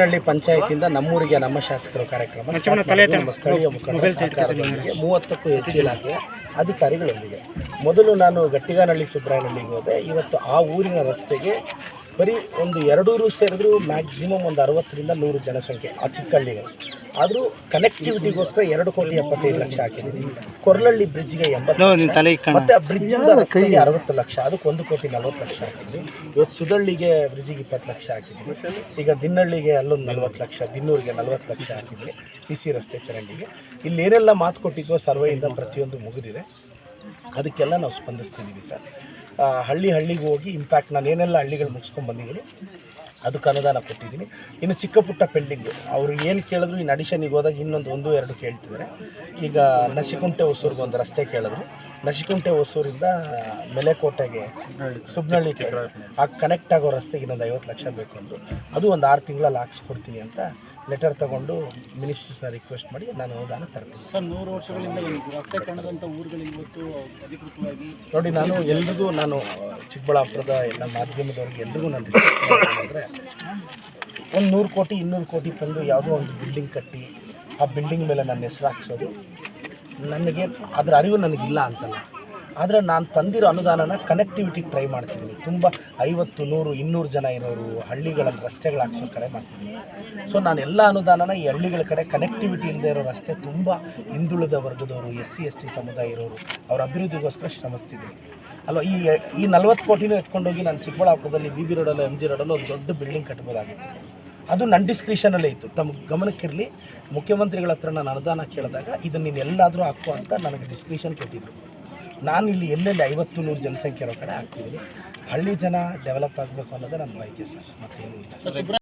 ಹಳ್ಳಿ ಪಂಚಾಯತಿಯಿಂದ ನಮ್ಮೂರಿಗೆ ನಮ್ಮ ಶಾಸಕರು ಕಾರ್ಯಕ್ರಮ ನಮ್ಮ ಸ್ಥಳೀಯ ಮುಖಂಡರಿಗೆ ಮೂವತ್ತಕ್ಕೂ ಹೆಚ್ಚು ಇಲಾಖೆಯ ಅಧಿಕಾರಿಗಳೊಂದಿಗೆ. ಮೊದಲು ನಾನು ಗಟ್ಟಿಗಾನಹಳ್ಳಿ ಸುಬ್ರಾಯನಹಳ್ಳಿಗೆ ಹೋದೆ. ಇವತ್ತು ಆ ಊರಿನ ರಸ್ತೆಗೆ ಬರೀ ಒಂದು ಎರಡೂರು ಸೇರಿದ್ರು ಮ್ಯಾಕ್ಸಿಮಮ್ ಒಂದು ಅರವತ್ತರಿಂದ ನೂರು ಜನಸಂಖ್ಯೆ ಆ ಚಿಕ್ಕಳ್ಳಿಗೆ ಆದರೂ ಕನೆಕ್ಟಿವಿಟಿಗೋಸ್ಕರ ಎರಡು ಕೋಟಿ ಎಪ್ಪತ್ತೈದು ಲಕ್ಷ ಹಾಕಿದ್ದೀವಿ. ಕೊರಳಳ್ಳಿ ಬ್ರಿಡ್ಜ್ಗೆ ಎಂಬತ್ತು ಲಕ್ಷ. ಮತ್ತೆ ಆ ಬ್ರಿಡ್ಜ್ ರಸ್ತೆಗೆ ಅರವತ್ತು ಲಕ್ಷ ಅದಕ್ಕೆ ಒಂದು ಕೋಟಿ ನಲ್ವತ್ತು ಲಕ್ಷ ಹಾಕಿದ್ವಿ ಇವತ್ತು ಸುದಳ್ಳಿಗೆ ಬ್ರಿಡ್ಜಿಗೆ ಇಪ್ಪತ್ತು ಲಕ್ಷ ಹಾಕಿದ್ವಿ ಈಗ ದಿನ್ನಳ್ಳಿಗೆ ಅಲ್ಲೊಂದು ನಲ್ವತ್ತು ಲಕ್ಷ ದಿನ್ನೂರಿಗೆ ನಲ್ವತ್ತು ಲಕ್ಷ ಹಾಕಿದ್ವಿ ಸಿ ಸಿ ರಸ್ತೆ ಚರಂಡಿಗೆ. ಇಲ್ಲಿ ಏನೆಲ್ಲ ಮಾತು ಕೊಟ್ಟಿದ್ವೋ ಸರ್ವೆಯಿಂದ ಪ್ರತಿಯೊಂದು ಮುಗಿದಿದೆ. ಅದಕ್ಕೆಲ್ಲ ನಾವು ಸ್ಪಂದಿಸ್ತಿದ್ದೀವಿ ಸರ್. ಹಳ್ಳಿ ಹಳ್ಳಿಗೆ ಹೋಗಿ ಇಂಪ್ಯಾಕ್ಟ್ ನಾನು ಏನೆಲ್ಲ ಹಳ್ಳಿಗಳು ಮುಗಿಸ್ಕೊಂಡು ಬಂದಿದ್ದೀನಿ, ಅದಕ್ಕೆ ಅನುದಾನ ಕೊಟ್ಟಿದ್ದೀನಿ. ಇನ್ನು ಚಿಕ್ಕ ಪುಟ್ಟ ಪೆಂಡಿಂಗು ಅವರು ಏನು ಕೇಳಿದ್ರು ಇನ್ನು ಅಡಿಷನಿಗೆ ಹೋದಾಗ ಇನ್ನೊಂದು ಒಂದು, ಎರಡು ಕೇಳ್ತಿದ್ದಾರೆ. ಈಗ ನಶಿಕುಂಟೆ ಹೊಸೂರಿಗೆ ಒಂದು ರಸ್ತೆ ಕೇಳಿದ್ರು. ನಶಿಕುಂಟೆ ಹೊಸೂರಿಂದ ಮೆಲೆಕೋಟೆಗೆ ಸುಬ್ನಹಳ್ಳಿ ಆ ಕನೆಕ್ಟ್ ಆಗೋ ರಸ್ತೆಗೆ ಇನ್ನೊಂದು ಐವತ್ತು ಲಕ್ಷ ಬೇಕು ಅಂದರು. ಅದು ಒಂದು ಆರು ತಿಂಗಳಲ್ಲಿ ಹಾಕ್ಸ್ಕೊಡ್ತೀನಿ ಅಂತ ಲೆಟರ್ ತಗೊಂಡು ಮಿನಿಸ್ಟರ್ಸ್ನ ರಿಕ್ವೆಸ್ಟ್ ಮಾಡಿ ನಾನು ಅನುದಾನ ತರ್ತೀನಿ. ಸರ್ ನೂರು ವರ್ಷಗಳಿಂದ ಈ ರಸ್ತೆ ಕಾಣದಂಥ ಊರುಗಳಿಗೆ ಇವತ್ತು ಅಧಿಕೃತವಾಗಿ ನೋಡಿ ನಾನು ಎಲ್ರಿಗೂ ನಾನು ಚಿಕ್ಕಬಳ್ಳಾಪುರದ ಎಲ್ಲ ಮಾಧ್ಯಮದವ್ರಿಗೆ ಎಲ್ರಿಗೂ ನಾನು ಅಂದರೆ ಒಂದು ನೂರು ಕೋಟಿ ಇನ್ನೂರು ಕೋಟಿ ತಂದು ಯಾವುದೋ ಒಂದು ಬಿಲ್ಡಿಂಗ್ ಕಟ್ಟಿ ಆ ಬಿಲ್ಡಿಂಗ್ ಮೇಲೆ ನನ್ನ ಹೆಸರು ಹಾಕ್ಸೋದು ನನಗೆ ಅದರ ಅರಿವು ನನಗಿಲ್ಲ ಅಂತಲ್ಲ. ಆದರೆ ನಾನು ತಂದಿರೋ ಅನುದಾನನ ಕನೆಕ್ಟಿವಿಟಿ ಟ್ರೈ ಮಾಡ್ತಿದ್ದೀನಿ. ತುಂಬ ಐವತ್ತು, ನೂರು, ಇನ್ನೂರು ಜನ ಇರೋರು ಹಳ್ಳಿಗಳಲ್ಲಿ ರಸ್ತೆಗಳು ಹಾಕ್ಸೋ ಕಡೆ ಮಾಡ್ತಿದ್ದೀನಿ. ಸೊ ನಾನು ಎಲ್ಲ ಅನುದಾನನ ಈ ಹಳ್ಳಿಗಳ ಕಡೆ ಕನೆಕ್ಟಿವಿಟಿ ಇಲ್ಲದೆ ಇರೋ ರಸ್ತೆ ತುಂಬ ಹಿಂದುಳಿದ ವರ್ಗದವರು ಎಸ್ ಸಿ ಎಸ್ ಟಿ ಸಮುದಾಯ ಇರೋರು, ಅವರ ಅಭಿವೃದ್ಧಿಗೋಸ್ಕರ ಶ್ರಮಿಸ್ತಿದ್ದೀನಿ. ಅಲ್ವಾ, ಈ ಈ ನಲ್ವತ್ತು ಕೋಟಿನೂ ಎತ್ಕೊಂಡೋಗಿ ನಾನು ಚಿಕ್ಕಬಳ್ಳಾಪುರದಲ್ಲಿ ಬಿ ಬಿ ರೋಡಲ್ಲಿ ಎಂ ಜಿ ರೋಡಲ್ಲಿ ಒಂದು ದೊಡ್ಡ ಬಿಲ್ಡಿಂಗ್ ಕಟ್ಬೋದಾಗಿತ್ತು. ಅದು ನನ್ನ ಡಿಸ್ಕ್ರಿಷನಲ್ಲೇ ಇತ್ತು. ತಮ್ಮ ಗಮನಕ್ಕಿರಲಿ, ಮುಖ್ಯಮಂತ್ರಿಗಳ ಹತ್ರ ನಾನು ಅನುದಾನ ಕೇಳಿದಾಗ ಇದನ್ನು ನೀನು ಎಲ್ಲಾದರೂ ಹಾಕು ಅಂತ ನನಗೆ ಡಿಸ್ಕ್ರಿಷನ್ ಕೊಟ್ಟಿದ್ರು. ನಾನು ಇಲ್ಲಿ ಎಲ್ಲೆಲ್ಲಿ ಐವತ್ತು ನೂರು ಜನಸಂಖ್ಯೆ ಇರೋ ಕಡೆ ಹಳ್ಳಿ ಜನ ಡೆವಲಪ್ ಆಗಬೇಕು ಅನ್ನೋದೇ ನನ್ನ ಬಯಕೆ ಸರ್. ಮತ್ತೇನು ಇಲ್ಲ.